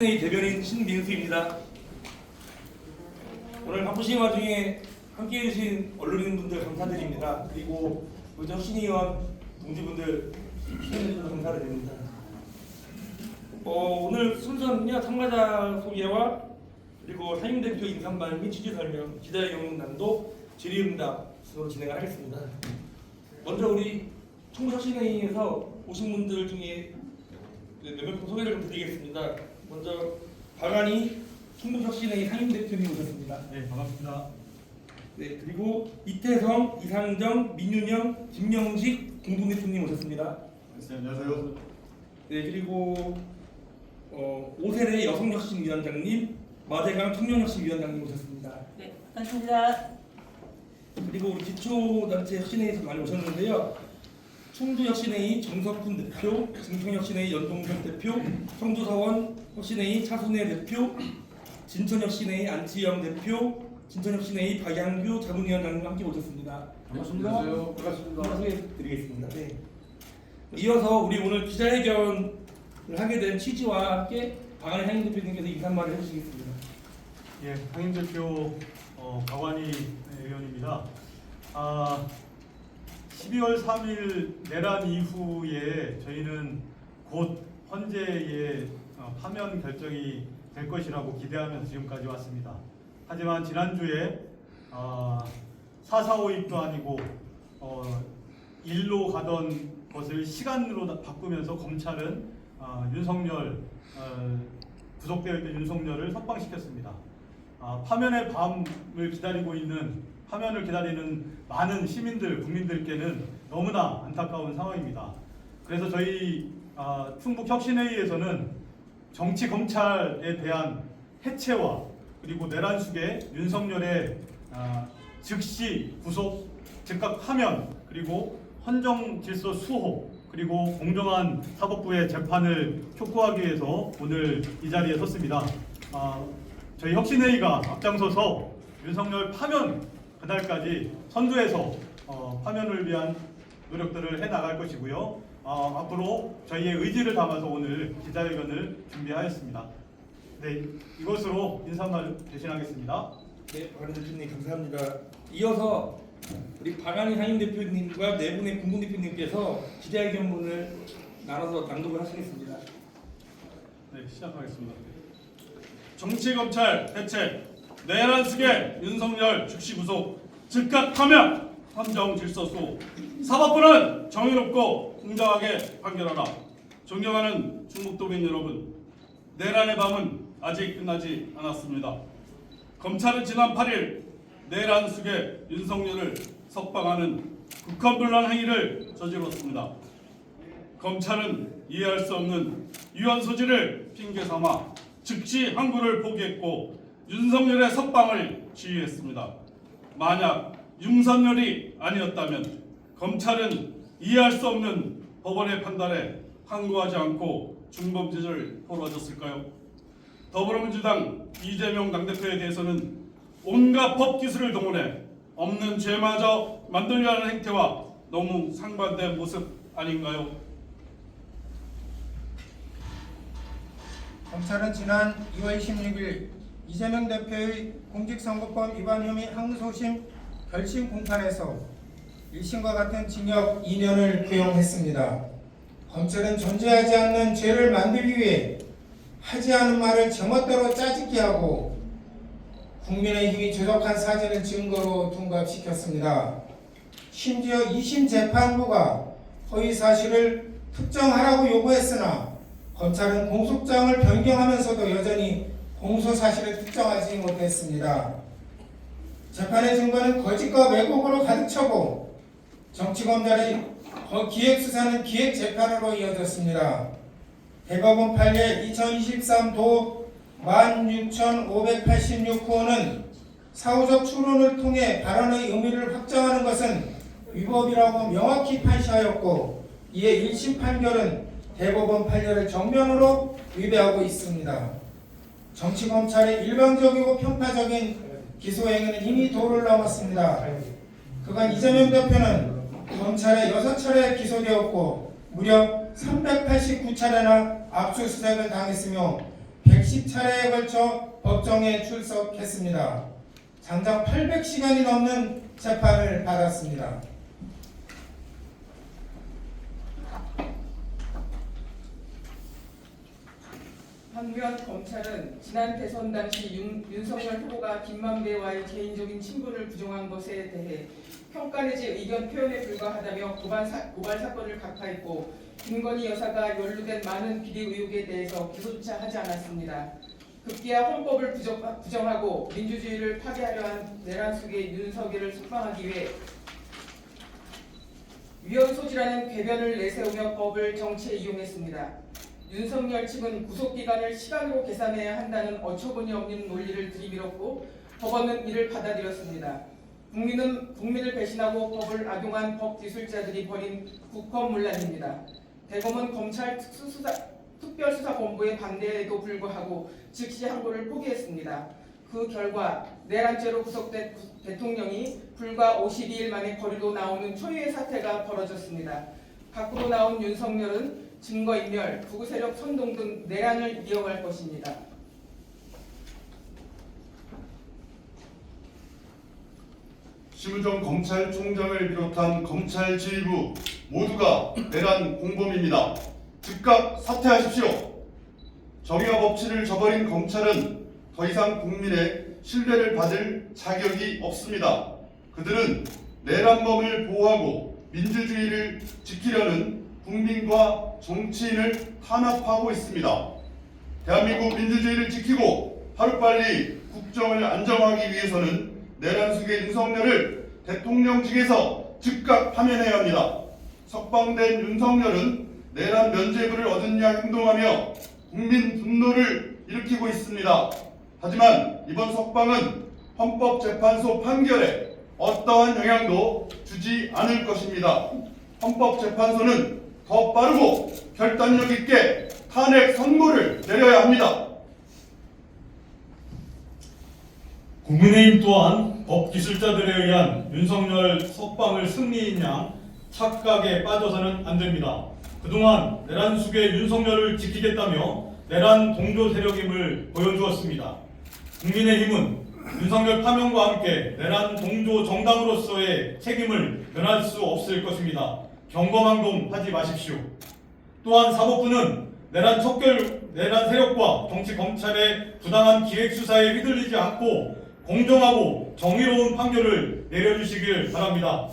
의 대변인 신민수입니다. 오늘 바쁘신 와중에 함께 해 주신 언론인 분들 감사드립니다. 그리고 우리 혁신위원 동지분들 시청해 주셔서 감사드립니다. 어, 오늘 순서는요 참가자 소개와 그리고 사임 대표 인사말 및 취지 설명, 기자회견 난도 질의응답 순으로 진행을 하겠습니다. 먼저 우리 총무혁신회의에서 오신 분들 중에 몇명 소개를 좀 드리겠습니다. 먼저 박안희 충북혁신회의 상임 대표님 오셨습니다. 네, 반갑습니다. 네 그리고 이태성, 이상정, 민윤영, 김영식 공동대표님 오셨습니다. 네, 안녕하세요. 네 그리고 어, 오세대 여성혁신위원장님, 마대강 청년혁신위원장님 오셨습니다. 네, 반갑습니다. 그리고 우리 기초단체 혁신회에서 많이 오셨는데요. 충주혁신회의 정석훈 대표, 증평혁신회의 연동경 대표, 청주서원 혁신회의 차순혜 대표, 진천혁신회의 안치영 대표, 진천혁신회의 박양규 자문위원장님과 함께 오셨습니다. 안녕하세요. 반갑습니다. 소개드리겠습니다. 네. 이어서 우리 오늘 기자회견을 하게 된 취지와 함께 박안희 상임 대표님께서 인사말을 해주시겠습니다. 예, 상임 대표 어, 박완희 의원입니다. 아, 12월 3일 내란 이후에 저희는 곧 헌재의 어, 파면 결정이 될 것이라고 기대하면서 지금까지 왔습니다. 하지만 지난주에 아, 4.4.5입도 아니고 어, 일로 가던 것을 시간으로 다- 바꾸면서 검찰은 아, 윤석열 어, 구속되어 있던 윤석열을 석방시켰습니다. 아, 파면의 밤을 기다리고 있는 파면을 기다리는 많은 시민들 국민들께는 너무나 안타까운 상황입니다. 그래서 저희 아, 충북 혁신회의에서는 정치 검찰에 대한 해체와 그리고 내란 속에 윤석열의 아, 즉시 구속 즉각 파면 그리고 헌정 질서 수호 그리고 공정한 사법부의 재판을 촉구하기 위해서 오늘 이 자리에 섰습니다. 아, 저희 혁신회의가 앞장서서 윤석열 파면 그날까지 선두에서 어, 파면을 위한 노력들을 해 나갈 것이고요. 어, 앞으로 저희의 의지를 담아서 오늘 기자회견을 준비하였습니다. 네, 이것으로 인사말 대신하겠습니다. 네, 박안희 대표님 감사합니다. 이어서 우리 박안희 상임 대표님과 네 분의 공동 대표님께서 기자회견문을 나눠서 낭독을 하시겠습니다. 네, 시작하겠습니다. 정치 검찰 해체, 내란 수계 윤석열 즉시 구속, 즉각 파면, 헌정 질서 수. 사법부는 정의롭고 공정하게 판결하라. 존경하는 충북도민 여러분, 내란의 밤은 아직 끝나지 않았습니다. 검찰은 지난 8일 내란 수계 윤석열을 석방하는 국헌불란 행위를 저질렀습니다. 검찰은 이해할 수 없는 유한 소지를 핑계 삼아 즉시 항구를 포기했고 윤석열의 석방을 지휘했습니다. 만약 윤석열이 아니었다면 검찰은 이해할 수 없는 법원의 판단에 항구하지 않고 중범죄를 포로하셨을까요? 더불어민주당 이재명 당대표에 대해서는 온갖 법 기술을 동원해 없는 죄마저 만들려는 행태와 너무 상반된 모습 아닌가요? 검찰은 지난 2월 16일 이재명 대표의 공직선거법 위반 혐의 항소심 결심 공판에서 1심과 같은 징역 2년을 구형했습니다. 검찰은 존재하지 않는 죄를 만들기 위해 하지 않은 말을 제멋대로 짜집게 하고 국민의힘이 조작한 사진을 증거로 둔갑시켰습니다. 심지어 2심 재판부가 허위 사실을 특정하라고 요구했으나 검찰은 공소장을 변경하면서도 여전히 공소 사실을 특정하지 못했습니다. 재판의 증거는 거짓과 왜곡으로 가득 차고 정치검찰의 거- 기획수사는 기획재판으로 이어졌습니다. 대법원 판례 2023도 16,586호는 사후적 추론을 통해 발언의 의미를 확정하는 것은 위법이라고 명확히 판시하였고 이에 1심 판결은 대법원 판례를 정면으로 위배하고 있습니다. 정치 검찰의 일방적이고 편파적인 기소 행위는 이미 도를 넘었습니다. 그간 이재명 대표는 검찰에 6차례 기소되었고 무려 389차례나 압수수색을 당했으며 110차례에 걸쳐 법정에 출석했습니다. 장장 800시간이 넘는 재판을 받았습니다. 한편 검찰은 지난 대선 당시 윤, 윤석열 후보가 김만배와의 개인적인 친분을 부정한 것에 대해 평가 내지 의견 표현에 불과하다며 고발, 사, 고발 사건을 각하했고 김건희 여사가 연루된 많은 비리 의혹에 대해서 기소조차 하지 않았습니다. 급기야 헌법을 부정, 부정하고 민주주의를 파괴하려 한 내란 속의 윤석열을 석방하기 위해 위헌 소지라는 궤변을 내세우며 법을 정치에 이용했습니다. 윤석열 측은 구속기간을 시간으로 계산해야 한다는 어처구니 없는 논리를 들이밀었고 법원은 이를 받아들였습니다. 국민은 국민을 배신하고 법을 악용한 법 기술자들이 벌인 국헌문란입니다. 대검은 검찰 특수수사, 특별수사본부의 반대에도 불구하고 즉시 항고를 포기했습니다. 그 결과 내란죄로 구속된 구- 대통령이 불과 52일 만에 거리로 나오는 초유의 사태가 벌어졌습니다. 밖으로 나온 윤석열은 증거인멸, 구구세력 선동 등 내란을 이어갈 것입니다. 심우정 검찰총장을 비롯한 검찰 지휘부 모두가 내란 공범입니다. 즉각 사퇴하십시오. 정의와 법치를 저버린 검찰은 더 이상 국민의 신뢰를 받을 자격이 없습니다. 그들은 내란범을 보호하고 민주주의를 지키려는 국민과 정치인을 탄압하고 있습니다. 대한민국 민주주의를 지키고 하루빨리 국정을 안정하기 위해서는 내란 속의 윤석열을 대통령직에서 즉각 파면해야 합니다. 석방된 윤석열은 내란 면죄부를 양 행동하며 국민 분노를 일으키고 있습니다. 하지만 이번 석방은 헌법재판소 판결에 어떠한 영향도 주지 않을 것입니다. 헌법재판소는 더 빠르고 결단력 있게 탄핵 선고를 내려야 합니다. 국민의힘 또한 법 기술자들에 의한 윤석열 석방을 승리인 양 착각에 빠져서는 안 됩니다. 그동안 내란 속의 윤석열을 지키겠다며 내란 동조 세력임을 보여주었습니다. 국민의힘은 윤석열 파면과 함께 내란 동조 정당으로서의 책임을 면할 수 없을 것입니다. 경거망동 하지 마십시오. 또한 사법부는 내란 척결 내란 세력과 정치 검찰의 부당한 기획 수사에 휘둘리지 않고 공정하고 정의로운 판결을 내려주시길 바랍니다.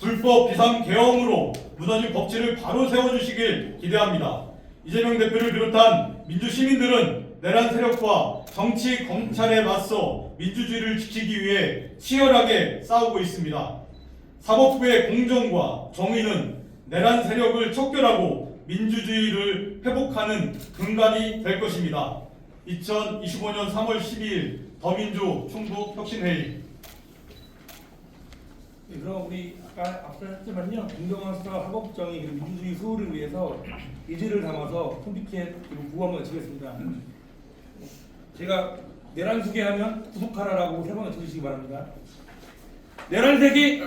불법 비상 계엄으로 무너진 법치를 바로 세워주시길 기대합니다. 이재명 대표를 비롯한 민주 시민들은 내란 세력과 정치 검찰에 맞서 민주주의를 지키기 위해 치열하게 싸우고 있습니다. 사법부의 공정과 정의는 내란 세력을 척결하고 민주주의를 회복하는 근간이 될 것입니다. 2025년 3월 12일 더민주 총부 혁신회의 네, 그럼 우리 아까 앞서 했지만요 합법정의 그리고 민주주의 수호를 위해서 의지를 담아서 톰피켓 그리고 구호 한번 외치겠습니다. 제가 내란 수계하면 구속하라라고 세 번 외쳐주시기 바랍니다. 내란 세계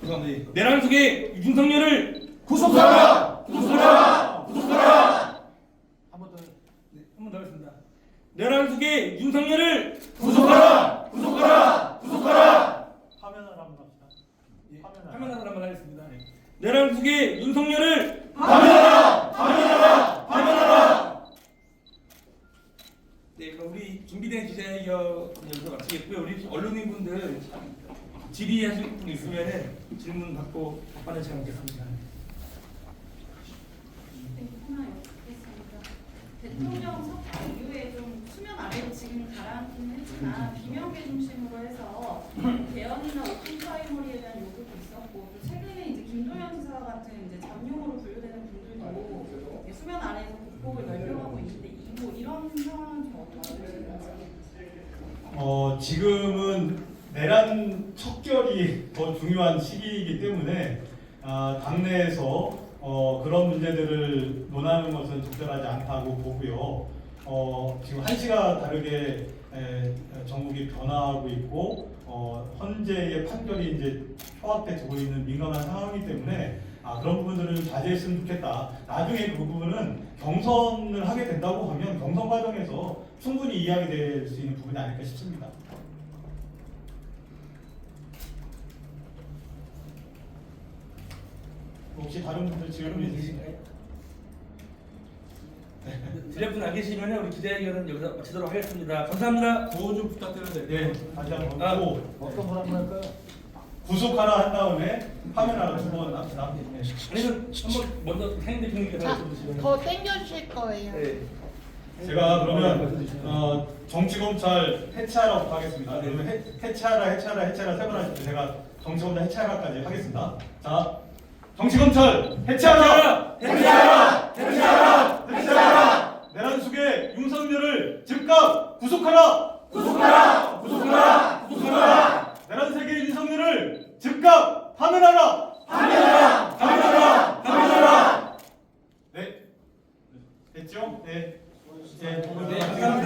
죄송합니다. 내란 속에 윤석열을 구속하라! 구속하라! 구속하라! 한 번 더, 네, 한번 더 하겠습니다. 내란 속에 윤석열을 구속하라! 구속하라! 구속하라! 화면을 한번 합시다. 예, 화면 화면 하나 한번 하겠습니다. 네. 내란 속에 윤석열을 네, 그럼 우리 준비된 기자회견 여기서 마치겠고요. 우리 언론인분들 질의하실 분 있으면 질문 받고 답변을. 네, 하나 여쭙겠습니다. 대통령 석방 이후에 좀 수면 아래로 지금 가라앉기는 했지만 비명계 중심으로 해서 개헌이나 오픈 프라이머리에 대한 요구도 있었고 또 최근에 이제 김도현 지사 같은 이제 잠룡으로 분류되는 분들도 이제 수면 아래에서 국복을 넓혀가고 있는데 이뭐 이런 상황은 좀 어떻게 보시는지? 어, 지금은 내란 척결이 더 중요한 시기이기 때문에 아, 당내에서 어, 그런 문제들을 논하는 것은 적절하지 않다고 보고요. 어, 지금 한시가 다르게 에, 전국이 변화하고 있고 어, 헌재의 판결이 이제 표확돼 두고 있는 민감한 상황이기 때문에 아 그런 부분들을 자제했으면 좋겠다. 나중에 그 부분은 경선을 하게 된다고 하면 경선 과정에서 충분히 이야기 될 수 있는 부분이 아닐까 싶습니다. 혹시 다른 분들 질문 있으신가요? 드릴 분안 계시면 우리 기자회견은 여기서 마치도록 하겠습니다. 감사합니다. 구호 좀 부탁드려도 네, 다시 한번 아, 고 어떤 분 한번 할까요? 구속하라 한 다음에 화면하라 두번 합시다. 네. 아니면 한번 먼저 사인 대표님께서 자, 말씀주시면 더 땡겨주실 거예요. 네. 제가 그러면 어, 정치검찰 해체하라고 하겠습니다. 그러면 해, 해체하라, 해체하라, 해체하라 세 번 하실 때 제가 정치검찰 해체하라까지 하겠습니다. 자, 정치검찰 해체하라! 해체하라!